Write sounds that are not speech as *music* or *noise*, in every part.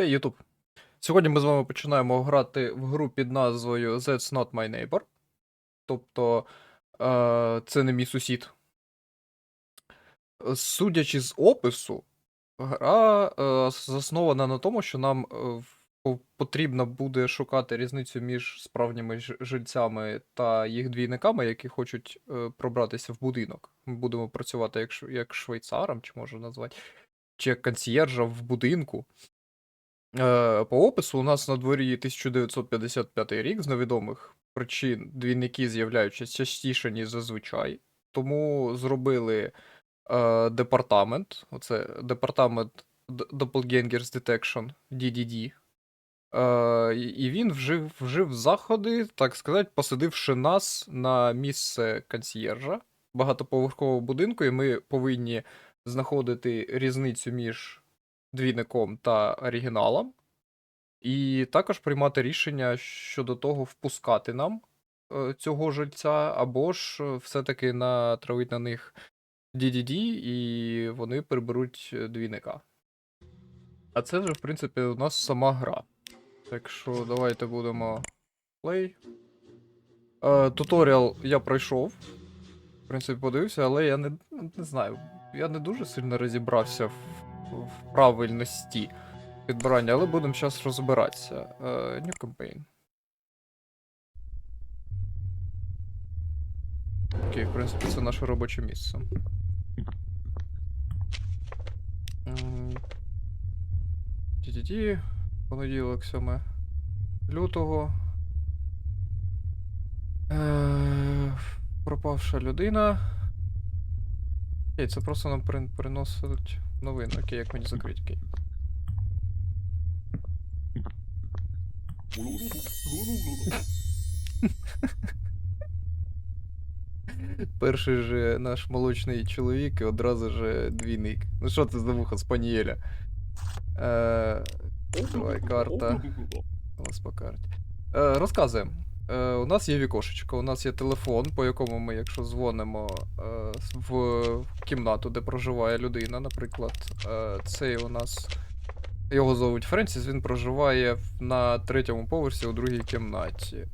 Хей, Ютуб. Сьогодні ми з вами починаємо грати в гру під назвою That's Not My Neighbor. Тобто, е, це не мій сусід. Судячи з опису, гра е, заснована на тому, що нам е, потрібно буде шукати різницю між справжніми жильцями та їх двійниками, які хочуть е, пробратися в будинок. Ми будемо працювати як, як швейцаром, чи можна назвати, чи як консьєржа в будинку. Е, По опису у нас на дворі 1955 рік з невідомих причин двійники з'являються частіше, ніж зазвичай. Тому зробили е, департамент. Оце департамент Doppelgangers Detection DDD. Е, і він вжив, вжив заходи, так сказати, посадивши нас на місце консьєржа багатоповерхового будинку, і ми повинні знаходити різницю між двійником та оригіналом, і також приймати рішення щодо того, впускати нам е, цього жильця, або ж е, все-таки натравити на них DDD, і вони приберуть е, двійника. А це вже, в принципі, у нас сама гра. Так що давайте будемо. Е, туторіал я пройшов. В принципі, подивився, але я не, не знаю. Я не дуже сильно розібрався в, в правильності підбирання, але будемо зараз розбиратися. Е, New campaign. Окей, в принципі, це наше робоче місце. Ті-ті-ті. Понеділок 7 лютого. Е, пропавша людина. Це просто нам прин- приносить новини. Окей, як мені закрити окей. Перший же наш молочний чоловік і одразу же двійник. Ну що це за вуха спанієля? Е, давай, карта. У нас по карті. Е, розказуємо. Е, у нас є вікошечко, у нас є телефон, по якому ми, якщо дзвонимо е, в кімнату, де проживає людина, наприклад, е, цей у нас. Його зовуть Френсіс, він проживає на третьому поверсі у другій кімнаті.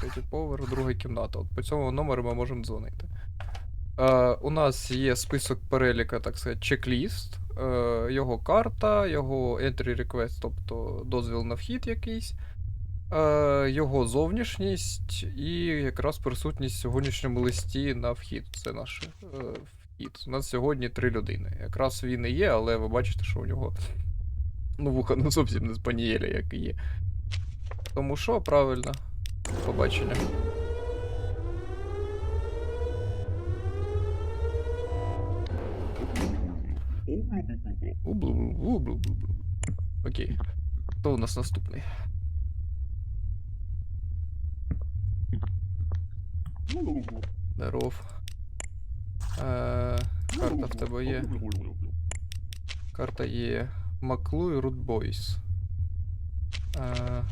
Третій поверх, друга кімната. От по цьому номеру ми можемо дзвонити. У нас є список переліка, так сказати, чек-ліст, його карта, його entry request, тобто дозвіл на вхід якийсь, його зовнішність і якраз присутність в сьогоднішньому листі на вхід. Це наш е, вхід. У нас сьогодні три людини. Якраз він і є, але ви бачите, що у нього ну, вуха не *laughs* зовсім не спанієля, як і є. Тому що, правильно, побачення. Окей. Хто у нас наступний? Здоров. Е, карта в тебе є. Карта є. Маклу і Рудбойс. Е,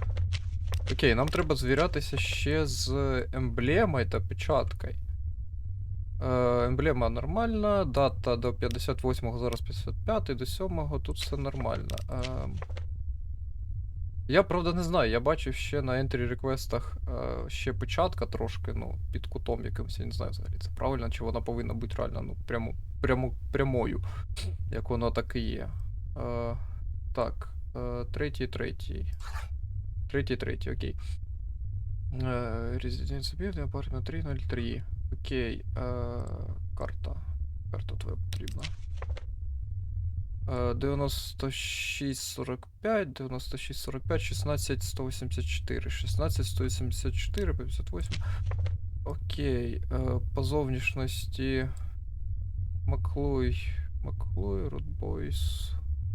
окей, нам треба звірятися ще з емблемою та печаткою. Е, емблема нормальна, дата до 58-го, зараз 55 до 7-го, тут все нормально. Е, я правда не знаю, я бачив ще на entry реквестах е, ще печатка трошки, ну, під кутом якимось, я не знаю взагалі, це правильно, чи вона повинна бути реально ну, прямо, прямо, прямою, як воно так і є. Е, так, е, третій, третій. Третій, третій, окей. Е, Резиденція Бівня, апартмент 303. Окей. Е, карта. Карта твоя потрібна. Е, 9645, 9645, 16 184. 16 184, 58. Окей. Е, по зовнішності. Маклой. Маклой, Рудбойс.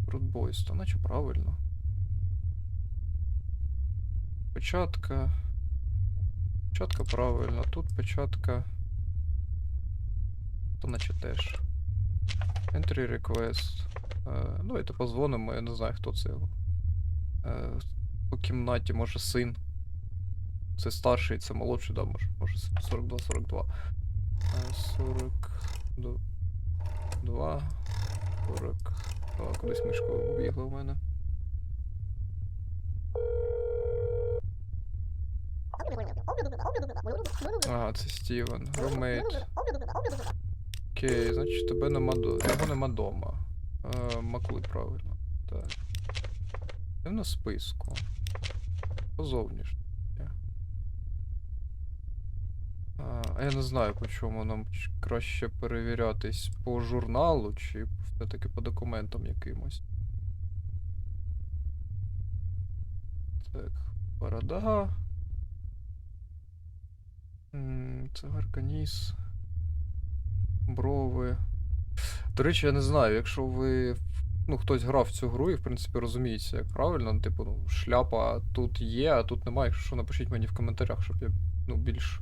Рудбойс, то наче правильно. Печатка. Печатка правильно, тут печатка. То наче теж. Entry request. Е, ну, типу, Давайте позвонимо, я не знаю, хто це його. Е, По кімнаті, може, син. Це старший, це молодший, да, може. Може 42, 42. 42. 42. Кудись мишка убігла в мене. А, це Стівен. Ромейт. Окей, значить тебе нема дома. Його нема дома. Е, Макли, правильно. Так. Де в нас списку? По зовнішності. А, я не знаю, по чому нам краще перевірятись по журналу чи все-таки по документам якимось. Так, борода. М, Цигарка ніс. Брови. До речі, я не знаю, якщо ви. Ну, хтось грав в цю гру і, в принципі, розуміється, як правильно. Ну, типу, ну, шляпа тут є, а тут немає. Якщо що, напишіть мені в коментарях, щоб я ну, більш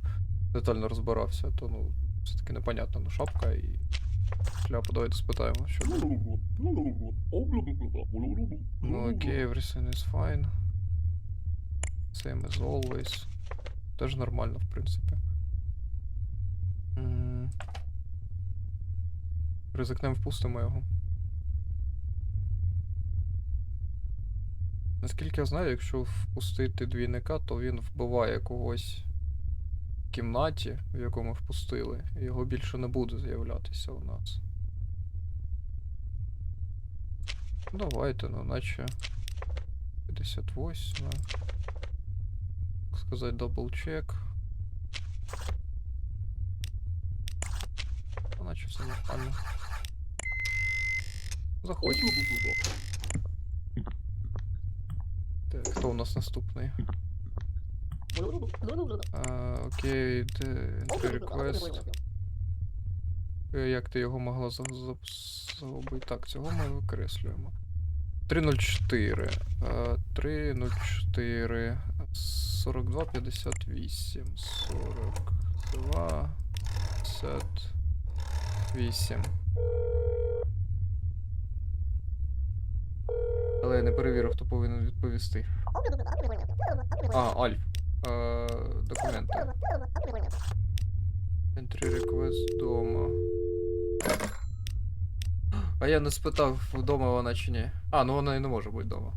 детально розбирався, то ну, все-таки непонятно. Ну, шапка і шляпа. Давайте спитаємо, що. Ну, окей, everything is fine. Same as always. Теж нормально, в принципі. М. Ризикнем впустимо його. Наскільки я знаю, якщо впустити двійника, то він вбиває когось в кімнаті, в яку ми впустили, його більше не буде з'являтися у нас. Ну, Давайте, ну наче 58. Так сказать, дабл-чек. Наче все нормально. Заходь. Так, хто у нас наступний? А, окей, де request. Е, Як ти його могла за- за- загубити? Так, цього ми викреслюємо. 304. е, 304. 42, 58. 42. 58. Але я не перевірив, хто повинен відповісти. А, Альф. Е, документи. Entry request дома. А я не спитав, вдома вона чи ні. А, ну вона і не може бути вдома.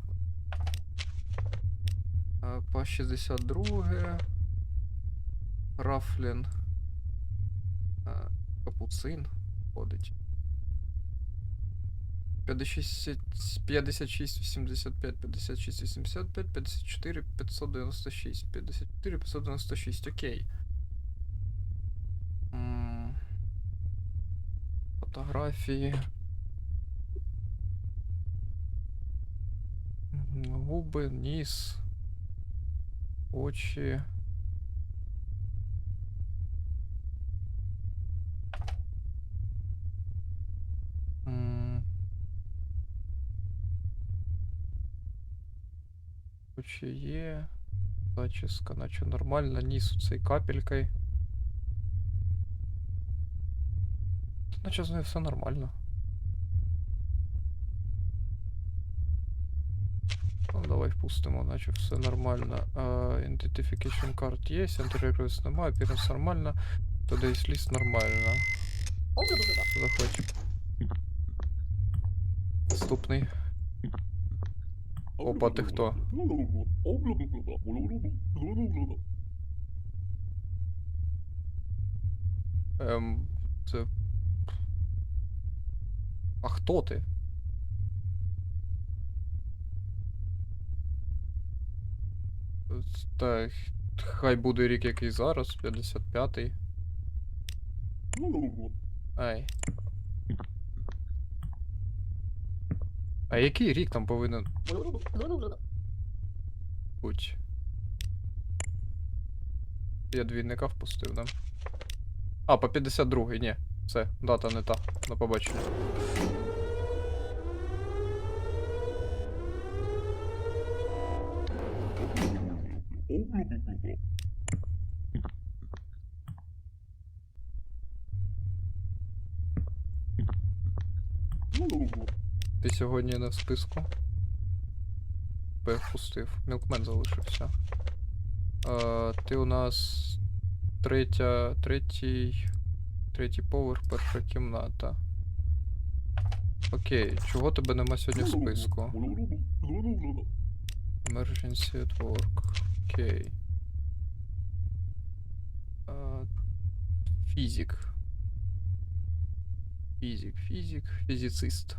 А, По 62. Рафлін. Капуцин ходить. 56, 56, 85, 56, 85, 54, 596, 54, 596, окей. М, Фотографії. Губи, ніс. Очі. Очі є. Зачіска, наче нормально. Ніс оцей капелькою. Наче з нею все нормально. Ну, давай впустимо, наче все нормально. Uh, identification card є, Entry request немає, appearance нормально. Today's list нормально. Заходь. Наступний. Опа, ти хто? Ем, це. А хто ти? Так, хай буде рік який зараз, 55-й. Ай. А який рік там повинен бути? Я двійника впустив, да? А, по 52-й, ні. Все, дата не та. До побачення. Ти сьогодні не в списку. Б впустив. Мілкмен залишився. А, ти у нас третя. третій. Третій поверх, перша кімната. Окей, чого тебе нема сьогодні в списку? Emergency at work. Окей. Фізик. Фізик, фізик, фізицист.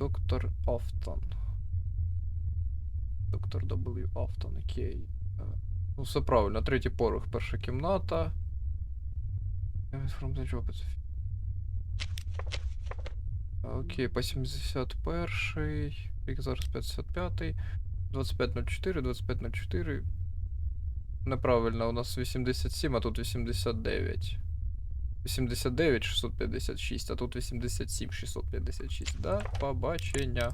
Доктор Автон. Доктор W. Автон, окей. Е, Ну, все правильно. Третій поверх, перша кімната. Окей, по 71. Рік зараз 55. 2504, 2504. Неправильно, у нас 87, а тут 89. 89 656, а тут 87 656. Да, побачення.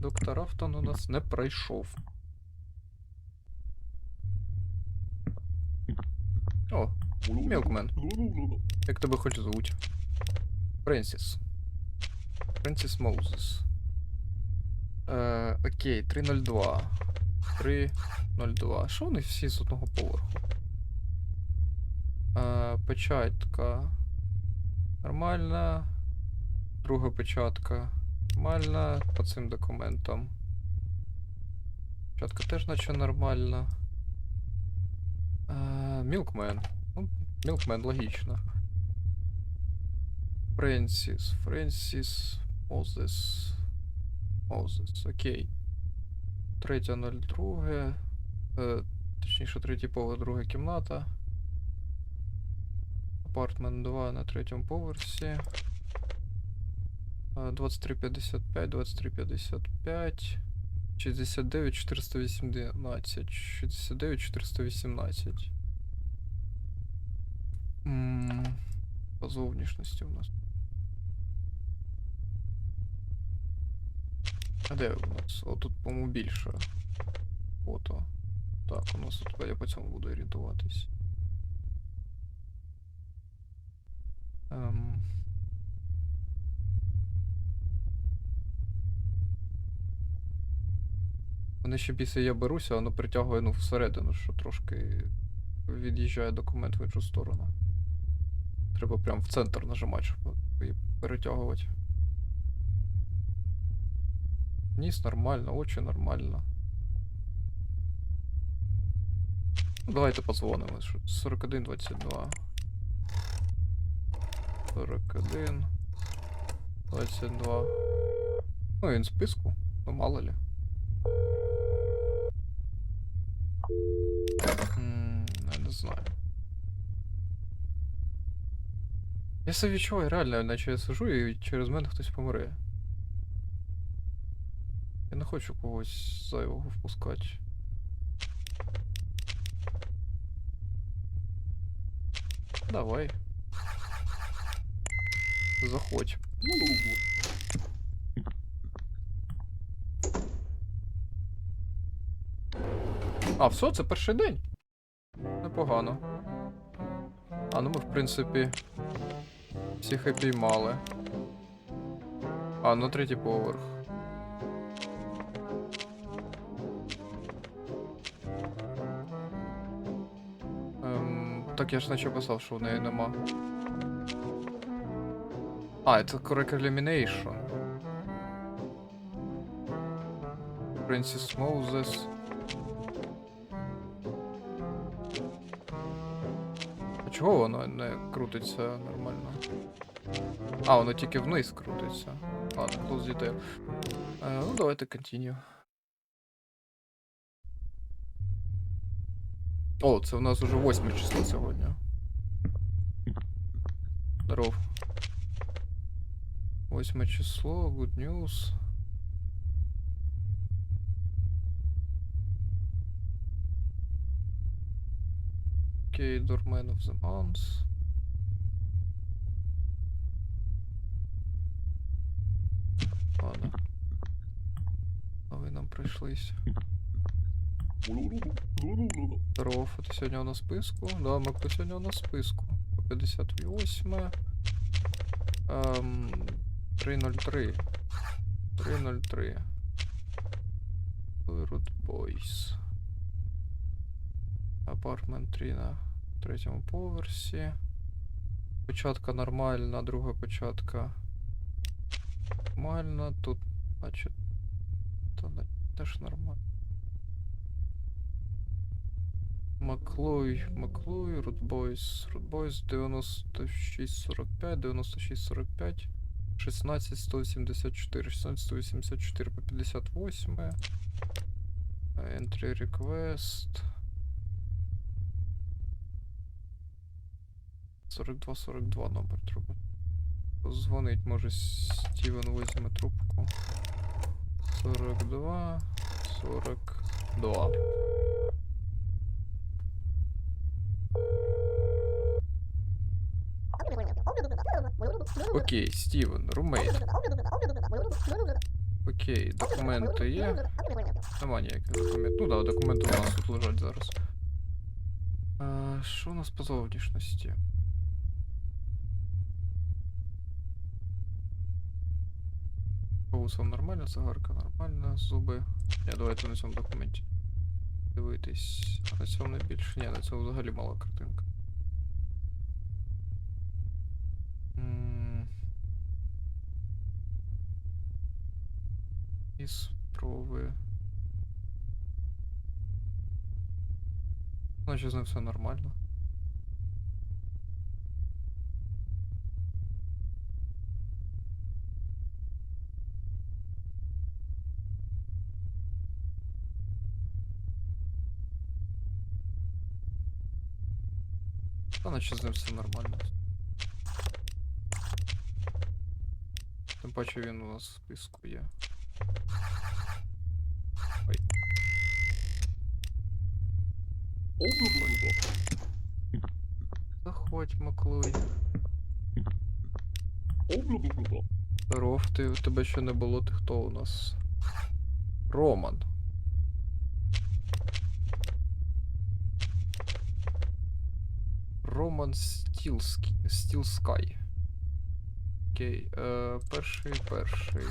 Доктор Автон у нас не пройшов. О, Мілкмен. Як тебе хоч звуть? Френсіс. Френсіс Моузес. Е, окей, 302. 302. Що вони всі з одного поверху? Е, печатка. Нормальна. Друга печатка. Нормальна по цим документам. Печатка теж наче нормальна. Мілкмен. Ну, Мілкмен, логічно. Френсіс, Френсіс, Мозес. Мозес, окей. Третя 02. Е, точніше, третій поверх, друга кімната. Апартмент 2 на третьому поверсі. Е, 2355, 2355. 69 418. 69 418. М, По зовнішності у нас. А де у нас? О, тут, по-моєму, більше фото. Так, у нас тут я по цьому буду орієнтуватись. Ем. Мене ще після я беруся, воно притягує ну, всередину, що трошки від'їжджає документ в іншу сторону. Треба прям в центр нажимати, щоб її перетягувати. Ніс нормально, очі нормально. Ну, давайте подзвонимо. 41, 22. 41. 22. Ну, він в списку. Ну, мало ли. М, Я не знаю. Я себе відчуваю реально, наче я сижу і через мене хтось помре. Я не хочу когось зайвого впускати. Давай. Заходь. А, все, це перший день. Непогано. А ну ми, в принципі, всіх і піймали. А, ну третій поверх. Я ж наче писав, що в неї нема. А, це Correct Elimination. Francis Moses. А чого воно не крутиться нормально? А, воно тільки вниз крутиться. Ладно, close detail. Е, ну, давайте continue. О, це у нас уже восьме число сьогодні. Здоров. Восьме число, good news. Окей, Doorman of the Month. Ладно. А ви нам прийшлись. Здорово, ти сьогодні у нас в списку. Да, Мак, нас в списку. 58. Ем, 303. 303. Root Boys. Апартмент 3 на третьому поверсі. Початка нормальна, друга початка. Нормально, тут, значить, то теж нормально. Маклой, Маклой, Рудбойс, Рудбойс 9645, 9645, 16 174, 16 184 по 58. е, Entry request. 42 42 номер треба. Позвонить, може Стівен візьме трубку. 42 42. Окей, Стівен, румейт. Окей, документи є. Нема ніяких документів. Ну да, документи у нас тут лежать зараз. А, що у нас по зовнішності? Соусом нормально, цигарка нормальна, зуби. Ні, давайте на цьому документі. Дивитись. На цьому не більше. Ні, на цьому взагалі мала картинка. М. І. Значить, з ним все нормально. Та з ним все нормально. Тим паче він у нас в списку є. Заходь, Маклуй. Здоров, ти, у тебе ще не було, ти хто у нас? Роман. Роман Стілскі, Стілскай. Окей, е, перший, перший.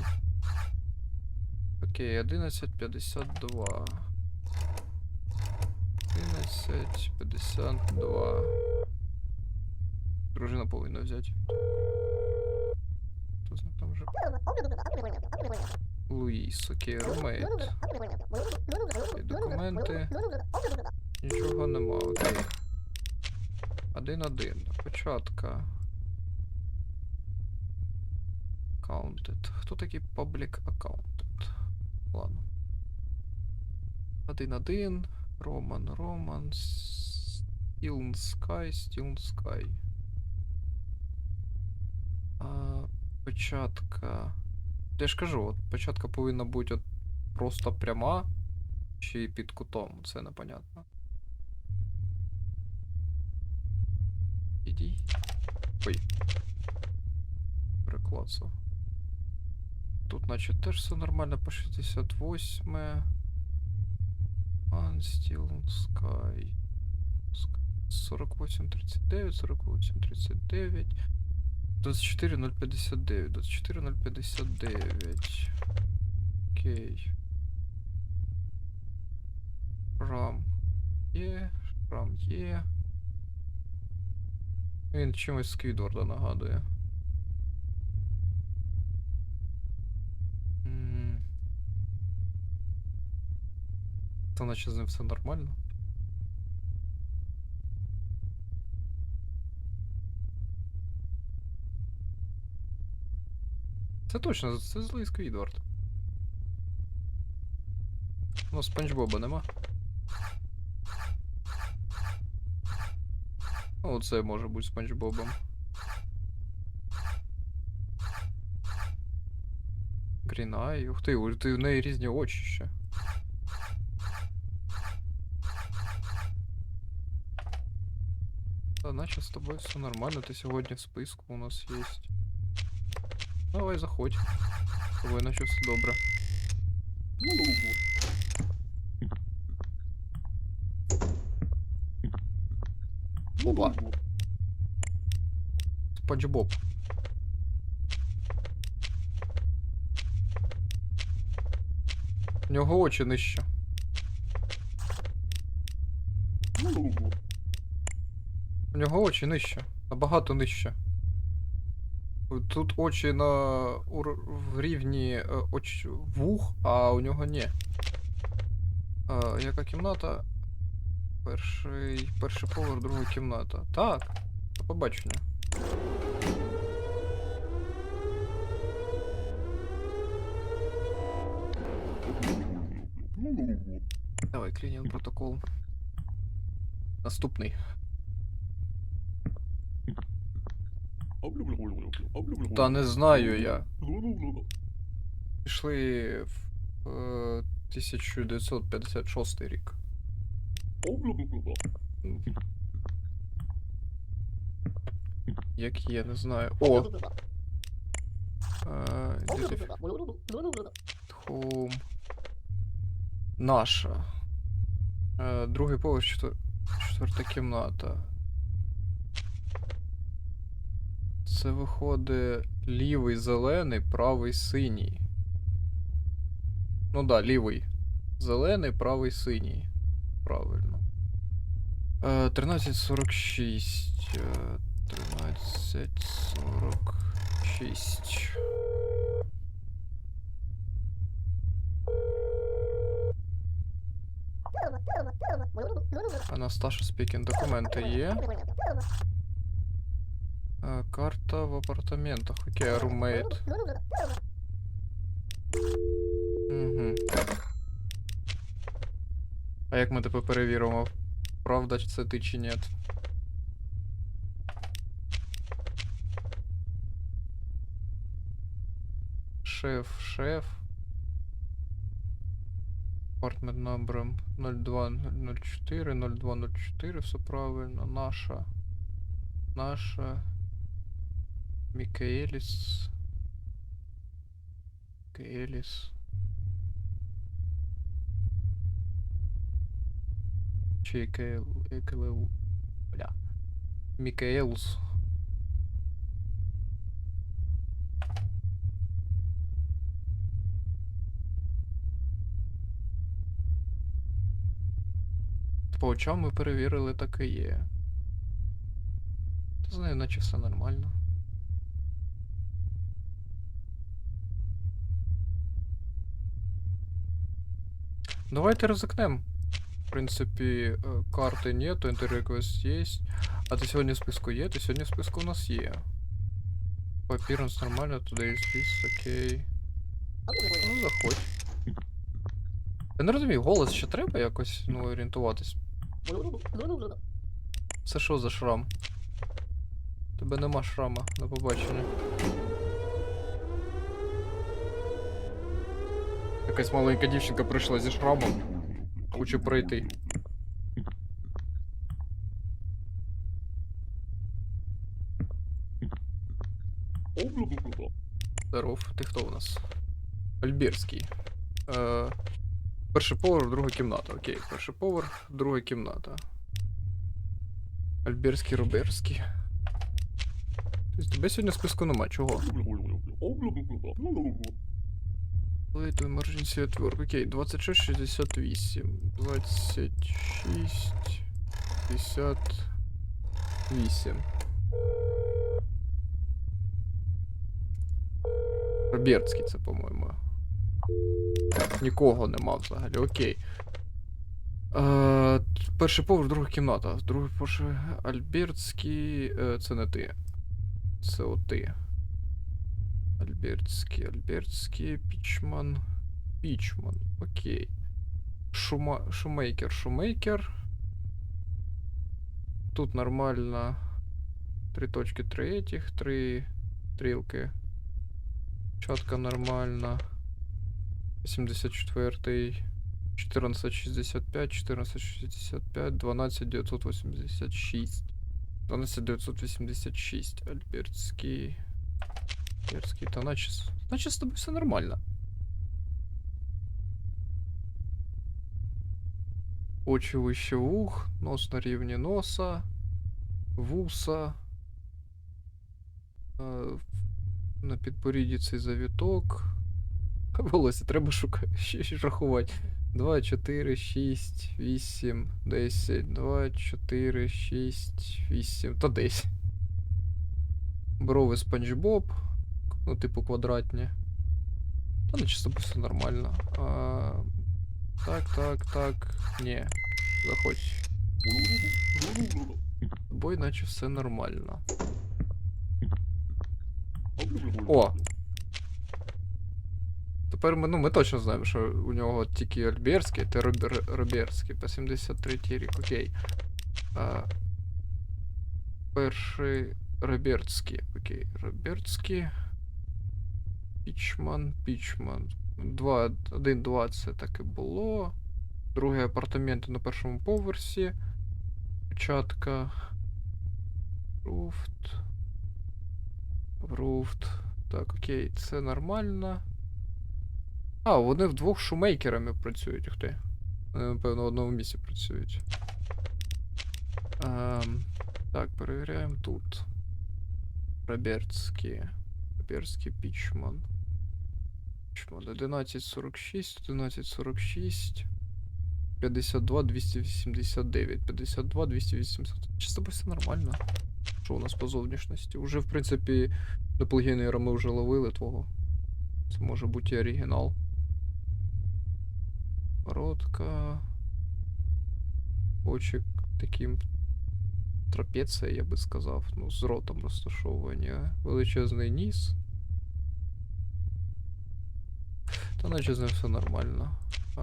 Окей, 11.52. 11.52. Дружина повинна взяти. Хто знає там вже? Луїс, окей, румейт. Окей, документи. Нічого нема, окей. Один-один. Початка. Accounted. Хто такий public accountant? Ладно. Один-один. Роман, Роман. Steel Sky, Steel Sky. А, початка. Я ж кажу, от початка повинна бути от просто пряма чи під кутом, це непонятно. Іди. Ой. Переклацав. Тут, наче, теж все нормально по 68. Unsteel Sky. 48, 39, 48, 39. 24, 059, 24, 059. Окей. Шрам є, шрам є. Він чимось Сквідварда нагадує. М. Та наче з ним все нормально. Це точно, це злий Сквідвард. Ну, Спанч Боба нема. Ну, це може бути Спанч Бобом. Грінай, ух ти, у- ти в неї різні очі ще. Та наче з тобою все нормально, ти сьогодні в списку у нас є. Давай заходь. З тобою наче все добре. Опа. Спанч Боб. У нього очі нижче. У нього очі нижче. Набагато нижче. Тут очі на в рівні е, оч... вух, а у нього ні. Е, яка кімната? Перший. Перший поверх, друга кімната. Так. До побачення. Давай, клінінг протокол. Наступний. Та не знаю я. Пішли в е, 1956 рік. Як є, не знаю. О! Е, ідентифі- Home. Наша. Е, другий поверх, четвер... четверта кімната. Це виходить лівий зелений, правий синій. Ну да, лівий. Зелений, правий синій. Правильно. Е, 1346. Е, 1346. Анасташа спікінг. Документи є. Карта в апартаментах. Окей, румейт. Угу. А як ми тепер перевіримо, правда чи це ти чи ні? Шеф, шеф. Апартмент номером 0204, 0204, все правильно. Наша. Наша. Мікаеліс. Чи Екел... Екелеу... Бля. Мікаелус. По очам ми перевірили, так і є. Та з нею наче все нормально. Давайте ризикнем. В принципі, е, карти нету, інтерреквест є. А ти сьогодні в списку є? Ти сьогодні в списку у нас є. Папірнс нормально, туди є спис, окей. Ну, заходь. Я не розумію, голос ще треба якось ну, орієнтуватись. Це що за шрам? Тебе нема шрама, до побачення. Якась маленька дівчинка прийшла зі шрамом. Хоче пройти. Здоров, ти хто у нас? Альберський. Е, перший поверх, друга кімната. Окей, перший поверх, друга кімната. Альберський, Роберський. Тобто тебе сьогодні списку нема, чого? Late emergency at work. Окей, 26, 68. 26, 58. Робертський це, по-моєму. Нікого нема взагалі, окей. Е, перший поверх, друга кімната. Другий поверх Альбертський. Е, це не ти. Це от ти. Альбертський, Альбертський, Пічман. Пічман, окей. Шума... Шумейкер, Шумейкер. Тут нормально. Три точки, три этих, три стрілки. Чатка нормально. 74 1465, 1465, 12986. 12986. Альбертський. Альбертський. Та наче, наче з тобою все нормально. Очі вище вух, нос на рівні носа, вуса. Е, на підборідді цей завіток. *laughs* Волосся треба шукати, *laughs* ще рахувати. 2, 4, 6, 8, 10, 2, 4, 6, 8, та 10. Брови Спанч Боб. Ну, типу квадратні. Та ну чисто все нормально. А, так, так, так. Ні. Заходь. З тобою наче все нормально. О! Тепер ми, ну, ми точно знаємо, що у нього тільки Альберський, та Робер, Роберський по 73 рік, окей. А, перший Робертський, окей. Робертський. Пічман, Пічман. 2, 1, 2 це так і було. Другий апартаменти на першому поверсі. Початка. Руфт. Руфт. Так, окей, це нормально. А, вони вдвох шумейкерами працюють, ух ти. Вони, напевно, в одному місці працюють. Ем, так, перевіряємо тут. Робертський. Робертський Пічман. Пічман. 1146, 1146. 52, 289. 52, 280. Чисто все нормально. Що у нас по зовнішності? Уже, в принципі, доплгенера ми вже ловили твого. Це може бути і оригінал. Коротка. Очі таким трапеція, я би сказав. Ну, з ротом розташовування. Величезний ніс. Та наче з ним все нормально. А,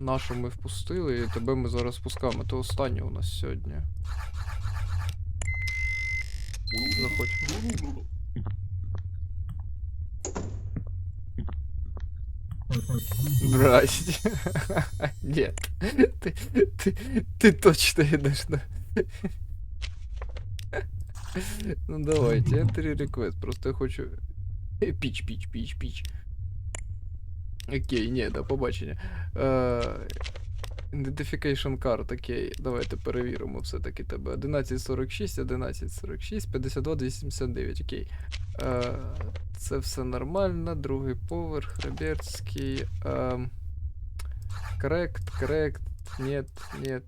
нашу ми впустили, і тебе ми зараз пускаємо. Ти останнє у нас сьогодні. Заходь. Здрасте. *laughs* Нет. Ты, ты, ты точно идешь на... Ну давайте, entry request. Просто я хочу... Е, Піч, піч, піч, піч. Окей, ні, до побачення. Е, Identification card, окей. Давайте перевіримо все-таки тебе. 1146, 1146, 52, 279, окей. Е, це все нормально. Другий поверх, Робертський. Ем, Коррект, коррект. Нет, нет.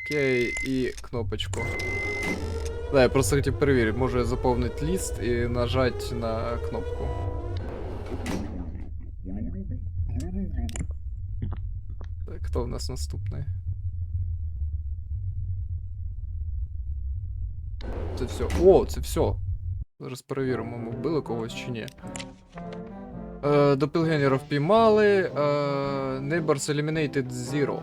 Окей, і кнопочку. Да, я просто хотів перевірити, можу я заповнити ліст і нажати на кнопку. Так, хто в нас наступний? Це все. О, це все. Зараз перевіримо, ми вбили когось чи ні. Е, Допілгенерів впіймали. Е, Neighbors Eliminated Zero.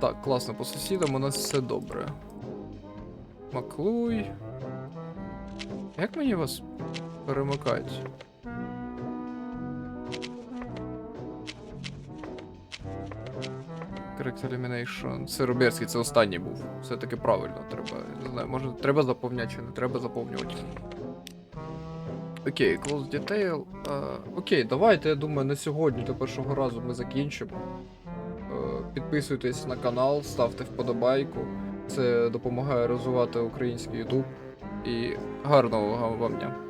Так, класно, по сусідам у нас все добре. Маклуй. Як мені вас перемикати? Correct Elimination. Це Руберський, це останній був. Все-таки правильно треба. Не знаю, може треба заповняти чи не треба заповнювати. Окей, close detail. Е, окей, давайте, я думаю, на сьогодні до першого разу ми закінчимо. Е, підписуйтесь на канал, ставте вподобайку. Це допомагає розвивати український YouTube. І гарного вам дня.